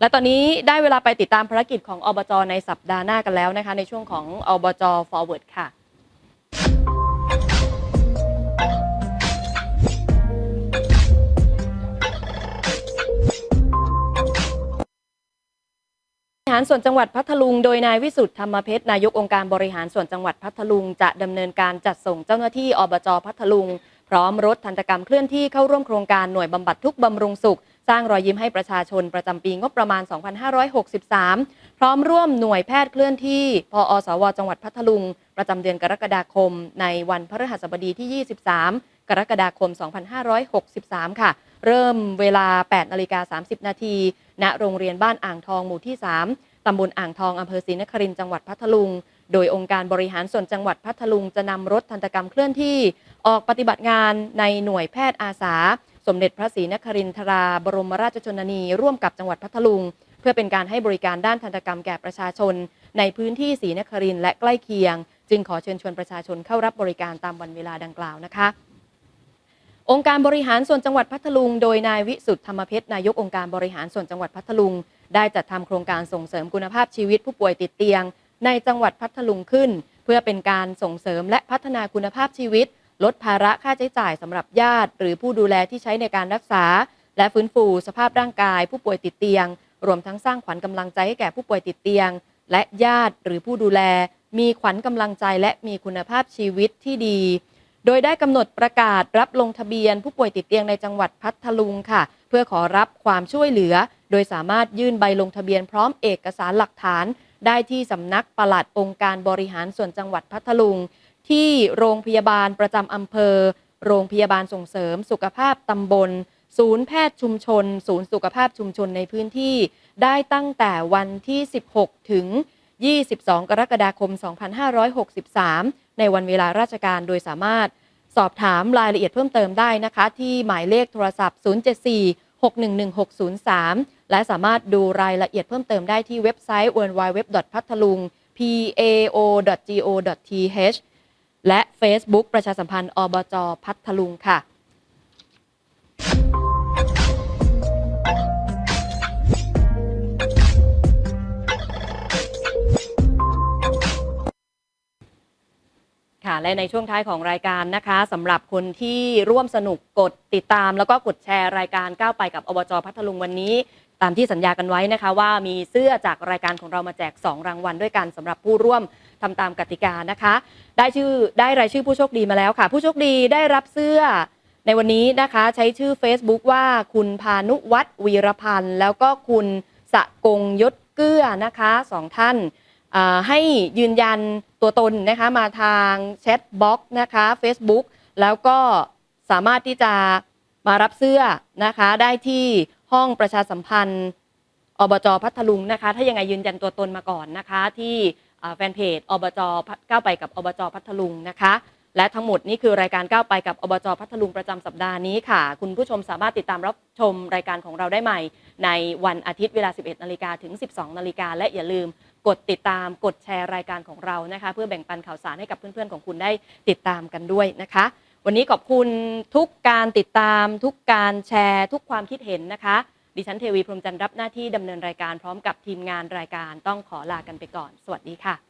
และตอนนี้ได้เวลาไปติดตามภารกิจของอบจในสัปดาห์หน้ากันแล้วนะคะ ในช่วงของอบจ forward ค่ะ บริหารส่วนจังหวัดพัทลุงโดยนายวิสุทธ์ธรรมเพชรนายกองค์การบริหารส่วนจังหวัดพัทลุง จะดำเนินการจัดส่งเจ้าหน้าที่อบจพัทลุง พร้อมรถทันตกรรมเคลื่อนที่เข้าร่วมโครงการหน่วยบำบัดทุกข์บำรุงสุข สร้างรอยยิ้มให้ประชาชนประจำปีงบประมาณ 2563 พร้อมร่วมหน่วยแพทย์เคลื่อนที่พอสว จังหวัดพัทลุง ประจำเดือนกรกฎาคม ในวันพฤหัสบดีที่ 23 กรกฎาคม 2563 ค่ะ เริ่มเวลา 8นาฬิกา30 นาทีณโรงเรียนบ้านอ่างทองหมู่ที่ 3 ตำบลอ่างทองอำเภอศรีนครินทร์จังหวัดพัทลุงโดยองค์การบริหารส่วนจังหวัดพัทลุงจะนำรถทันตกรรมเคลื่อนที่ ออกปฏิบัติงานในหน่วยแพทย์อาสา สมเด็จพระศรีนครินทรา บรมราชชนนีร่วมกับจังหวัดพัทลุง เพื่อเป็นการให้บริการด้านทันตกรรมแก่ประชาชน ในพื้นที่ศรีนครินและใกล้เคียง จึงขอเชิญชวนประชาชนเข้ารับบริการตามวันเวลาดังกล่าวนะคะองค์การบริหารส่วนจังหวัดพัทลุง โดยนายวิสุทธ์ธรรมเพชรนายกองค์การบริหารส่วนจังหวัดพัทลุง ได้จัดทำโครงการส่งเสริมคุณภาพชีวิตผู้ป่วยติดเตียง ในจังหวัดพัทลุงขึ้น เพื่อเป็นการส่งเสริมและพัฒนาคุณภาพชีวิต ลดภาระค่าใช้จ่ายสำหรับญาติ หรือผู้ดูแลที่ใช้ในการรักษา และฟื้นฟูสภาพร่างกาย ผู้ป่วยติดเตียง รวมทั้งสร้างขวัญกำลังใจให้แก่ผู้ป่วยติดเตียง และญาติหรือผู้ดูแล มีขวัญกำลังใจและมีคุณภาพชีวิตที่ดี โดยได้กำหนดประกาศรับลงทะเบียน ผู้ป่วยติดเตียงในจังหวัดพัทลุงค่ะ เพื่อขอรับความช่วยเหลือ โดยสามารถยื่นใบลงทะเบียนพร้อมเอกสารหลักฐาน ได้ที่สำนักปลัดองค์การบริหารส่วนจังหวัดพัทลุง ที่โรงพยาบาลประจำอำเภอ โรงพยาบาลส่งเสริมสุขภาพตำบล ศูนย์แพทย์ชุมชน ศูนย์สุขภาพชุมชนในพื้นที่ ได้ตั้งแต่วันที่ 16 ถึง 22 กรกฎาคม 2563 ในวันเวลาราชการโดยสามารถสอบถามรายละเอียดเพิ่มเติมได้นะคะ ที่หมายเลขโทรศัพท์ 074 611 603 และสามารถดูรายละเอียดเพิ่มเติมได้ที่เว็บไซต์ www.pathalung pao.go.th และ Facebook ประชาสัมพันธ์อบจพัทลุงค่ะค่ะและในช่วงท้ายของรายการนะคะสำหรับคนที่ร่วมสนุกกดติดตาม แล้วก็กดแชร์รายการก้าวไปกับอบจพัทลุงวันนี้ ตามที่สัญญากันไว้นะคะว่ามีเสื้อจากรายการของเรามาแจก 2 รางวัลด้วยกันสำหรับผู้ร่วมทำตามกติกานะคะ ได้ชื่อได้รายชื่อผู้โชคดีมาแล้วค่ะ ผู้โชคดีได้รับเสื้อในวันนี้นะคะใช้ชื่อ Facebook ว่าคุณพานุวัฒน์วีรพันธ์ แล้วก็คุณสะกงยศเกื้อนะคะสองท่านให้ยืนยันตัวตนนะคะมาทางแชทบ็อกนะคะ Facebook แล้วก็สามารถที่จะมารับเสื้อนะคะได้ที่ ห้องประชาสัมพันธ์อบจพัทลุงนะคะ ถ้ายังไงยืนยันตัวตนมาก่อนนะคะ ที่แฟนเพจอบจก้าวไปกับอบจพัทลุงนะคะและทั้งหมดนี้คือรายการก้าวไปกับอบจพัทลุงประจำสัปดาห์นี้ค่ะ คุณผู้ชมสามารถติดตามรับชมรายการของเราได้ใหม่ ในวันอาทิตย์เวลา 11นาฬิกาถึง 12นาฬิกาและอย่าลืมกดติดตามกดแชร์รายการของเรานะคะ เพื่อแบ่งปันข่าวสารให้กับเพื่อนๆของคุณได้ติดตามกันด้วยนะคะ วันนี้ขอบคุณทุกการติดตาม ทุกการแชร์ ทุกความคิดเห็นนะคะ ดิฉันเทวีพรหมจันทร์รับหน้าที่ดำเนินรายการพร้อมกับทีมงานรายการต้องขอลากันไปก่อน สวัสดีค่ะ